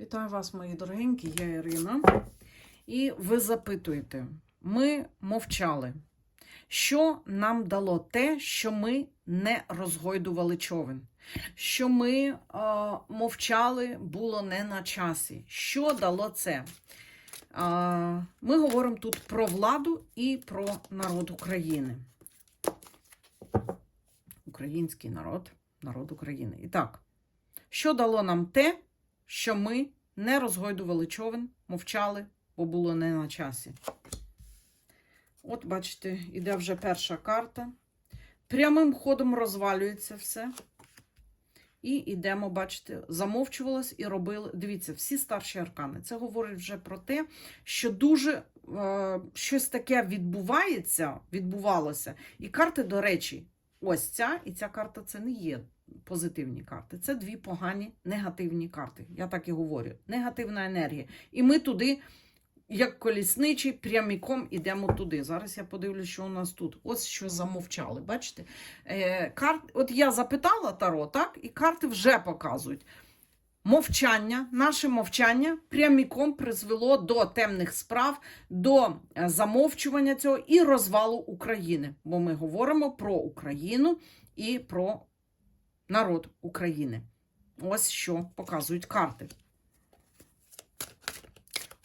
Вітаю вас, мої дорогенькі, я Ірина. І ви запитуєте, ми мовчали. Що нам дало те, що ми не розгойдували човен? Що ми е, мовчали, було не на часі. Що дало це? Е, ми говоримо тут про владу і про народ України. Український народ, народ України. І так, що дало нам те, що ми не розгойдували човен, мовчали, бо було не на часі. От, бачите, іде вже перша карта. Прямим ходом розвалюється все. І йдемо, бачите, замовчувалось і робили. Дивіться, всі старші аркани. Це говорить вже про те, що дуже е, щось таке відбувається, відбувалося. І карти, до речі, ось ця і ця карта це не є позитивні карти. Це дві погані негативні карти. Я так і говорю. Негативна енергія. І ми туди, як колісничі, пряміком ідемо туди. Зараз я подивлюся, що у нас тут. Ось що замовчали. Бачите? Е, карт... От я запитала Таро, так? І карти вже показують. Мовчання, наше мовчання пряміком призвело до темних справ, до е, замовчування цього і розвалу України. Бо ми говоримо про Україну і про народ України. Ось що показують карти.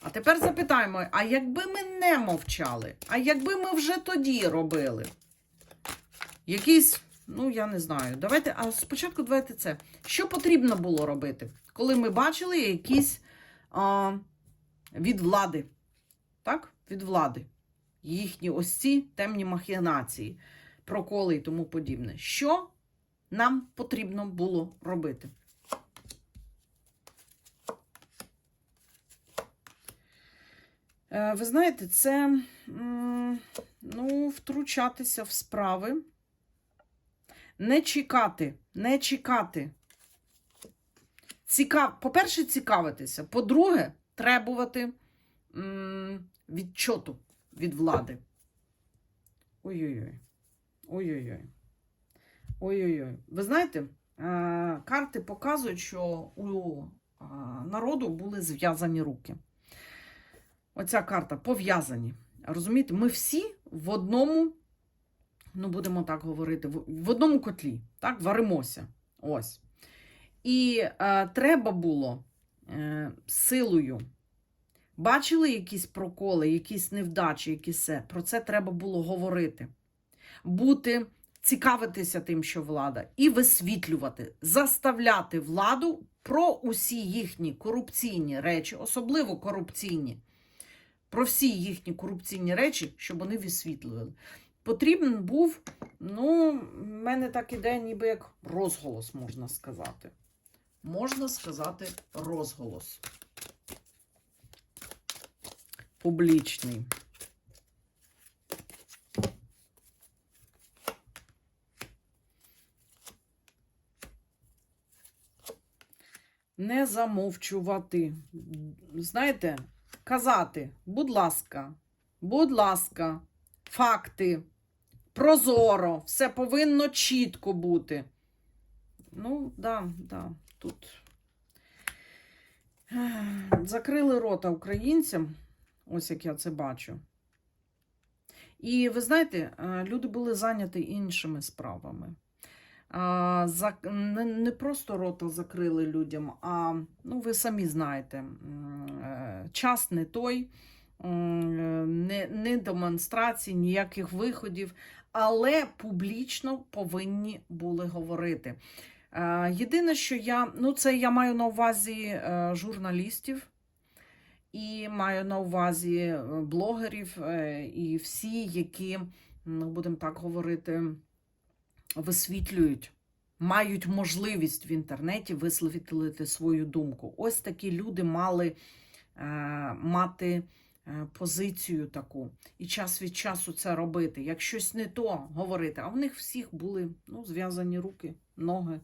А тепер запитаємо: а якби ми не мовчали, а якби ми вже тоді робили? Якийсь, ну я не знаю. Давайте, а спочатку давайте це. Що потрібно було робити, коли ми бачили якісь а, від влади? Так? Від влади. Їхні ось ці темні махінації, проколи і тому подібне. Що нам потрібно було робити? Е, Ви знаєте, це ну, втручатися в справи, не чекати, не чекати. Цікав... По-перше, цікавитися. По-друге, требувати м, відчоту від влади. Ой-ой-ой. Ой-ой-ой. Ой-ой-ой. Ви знаєте, е, карти показують, що у е, народу були зв'язані руки. Оця карта пов'язані. Розумієте, ми всі в одному, ну будемо так говорити, в, одному котлі, так, варимося. Ось. І е, треба було е, силою. Бачили якісь проколи, якісь невдачі, якісь все. Про це треба було говорити. Бути, цікавитися тим, що влада, і висвітлювати, заставляти владу про усі їхні корупційні речі, особливо корупційні про всі їхні корупційні речі, щоб вони висвітлювали. Потрібен був, ну, в мене так іде, ніби як розголос, можна сказати. Можна сказати, розголос. Публічний. Не замовчувати. Знаєте, казати, будь ласка, будь ласка, факти, прозоро, все повинно чітко бути. Ну, да, да, тут закрили рота українцям, ось як я це бачу. І ви знаєте, люди були зайняті іншими справами. Не, не просто рота закрили людям, а ну, ви самі знаєте, е, час не той, не, не демонстрацій, ніяких виходів, але публічно повинні були говорити. Е, Єдине, що я, ну це я маю на увазі е, журналістів. І маю на увазі блогерів і всі, які, ну, будемо так говорити, висвітлюють, мають можливість в інтернеті висвітлити свою думку. Ось такі люди мали е, мати е, позицію таку і час від часу це робити. Як щось не то говорити, а в них всіх були ну, зв'язані руки, ноги.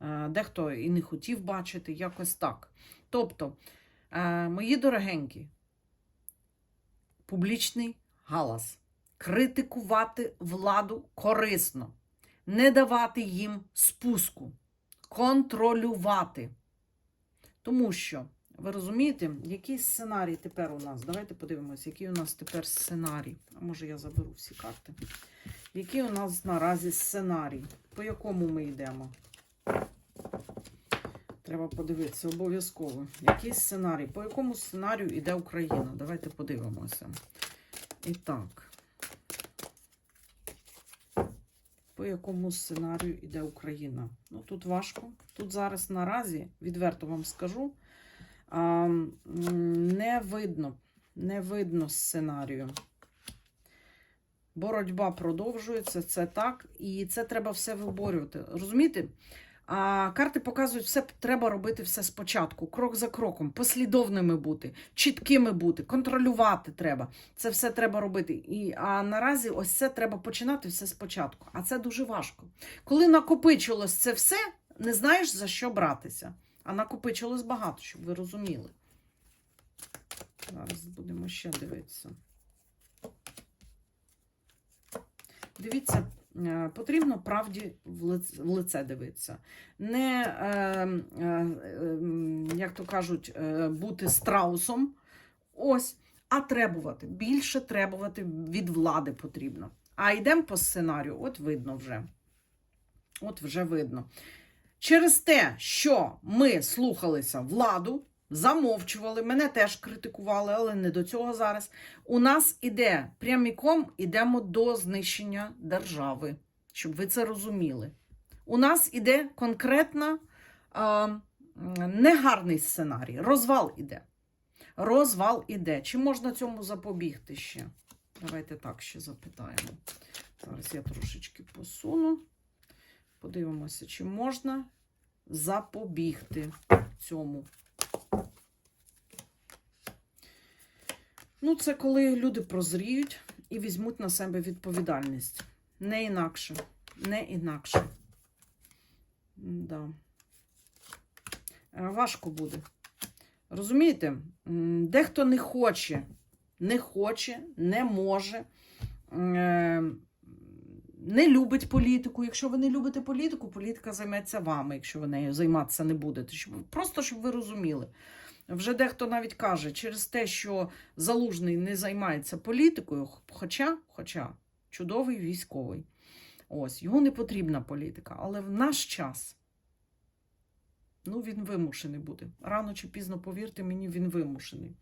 Е, дехто і не хотів бачити, якось так. Тобто, е, мої дорогенькі, публічний галас. Критикувати владу корисно не давати їм спуску, контролювати. Тому що Ви розумієте, який сценарій тепер у нас? Давайте подивимось, який у нас тепер сценарій. А може я заберу всі карти. Який у нас наразі сценарій? По якому ми йдемо? Треба подивитися обов'язково. Який сценарій? По якому сценарію йде Україна? Давайте подивимося. І так. По якому сценарію йде Україна? Ну, тут важко. Тут зараз наразі, відверто вам скажу, не видно, не видно сценарію. Боротьба продовжується, це так, і це треба все виборювати. Розумієте? А карти показують, все треба робити все спочатку, крок за кроком, послідовними бути, чіткими бути, контролювати треба. Це все треба робити. І, а наразі ось це треба починати все спочатку. А це дуже важко. Коли накопичилось це все, не знаєш за що братися. А накопичилось багато, щоб ви розуміли. Зараз будемо ще дивитися. Дивіться, е, потрібно правді в лице, дивитися. Не, е, е, як то кажуть, бути страусом. Ось, а требувати. Більше требувати від влади потрібно. А йдемо по сценарію, от видно вже. От вже видно. Через те, що ми слухалися владу, замовчували, мене теж критикували, але не до цього зараз. У нас іде пряміком, ідемо до знищення держави, щоб ви це розуміли. У нас іде конкретно е, негарний сценарій. Розвал іде. Розвал іде. Чи можна цьому запобігти ще? Давайте так ще запитаємо. Зараз я трошечки посуну. Подивимося, чи можна запобігти цьому. Ну, це коли люди прозріють і візьмуть на себе відповідальність. Не інакше. Не інакше. Да. Е, Важко буде. Розумієте? Дехто не хоче, не хоче, не може, е, не любить політику. Якщо ви не любите політику, політика займеться вами, якщо ви нею займатися не будете. Просто щоб ви розуміли. Вже дехто навіть каже, через те, що залужний не займається політикою, хоча, хоча чудовий військовий. Ось, його не потрібна політика. Але в наш час ну, він вимушений буде. Рано чи пізно, повірте мені, він вимушений.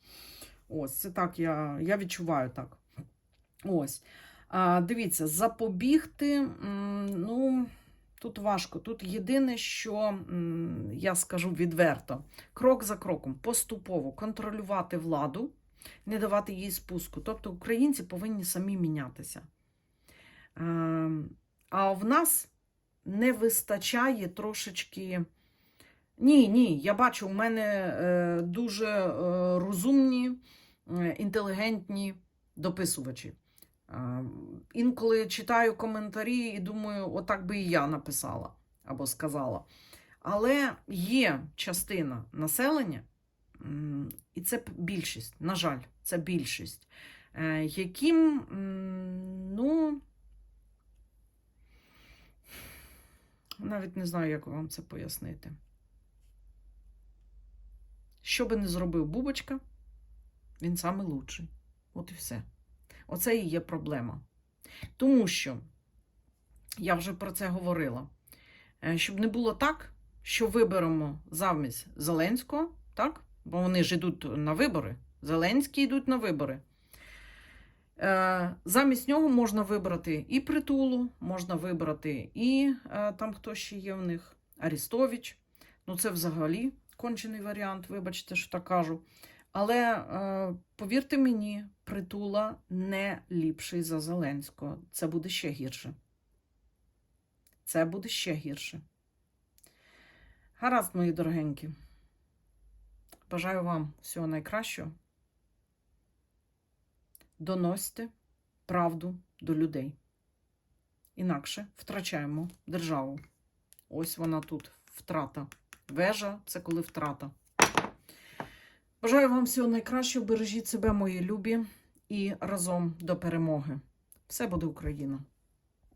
Ось, це так, я, я відчуваю так. Ось. Дивіться, запобігти, ну, тут важко. Тут єдине, що я скажу відверто, крок за кроком, поступово контролювати владу, не давати їй спуску. Тобто українці повинні самі мінятися. Е, А в нас не вистачає трошечки. Ні, ні, я бачу, у мене е, дуже е, розумні, е, інтелігентні дописувачі. Інколи читаю коментарі і думаю, отак би і я написала або сказала. Але є частина населення, і це більшість, на жаль, це більшість, е, яким, ну, навіть не знаю, як вам це пояснити. Що би не зробив Бубочка, він самий лучший. От і все. Оце і є проблема. Тому що, я вже про це говорила, е, щоб не було так, що виберемо замість Зеленського, так? бо вони ж йдуть на вибори. Зеленський йдуть на вибори. Е, Замість нього можна вибрати і притулу, можна вибрати і е, там хто ще є в них, Арістович. Ну, це взагалі кончений варіант, вибачте, що так кажу. Але е, повірте мені, притула не ліпший за Зеленського. Це буде ще гірше. Це буде ще гірше. Гаразд, мої дорогенькі. Бажаю вам всього найкращого. Доносьте правду до людей. Інакше втрачаємо державу. Ось вона тут втрата. Вежа це коли втрата. Бажаю вам всього найкращого. Бережіть себе, мої любі, і разом до перемоги. Все буде Україна!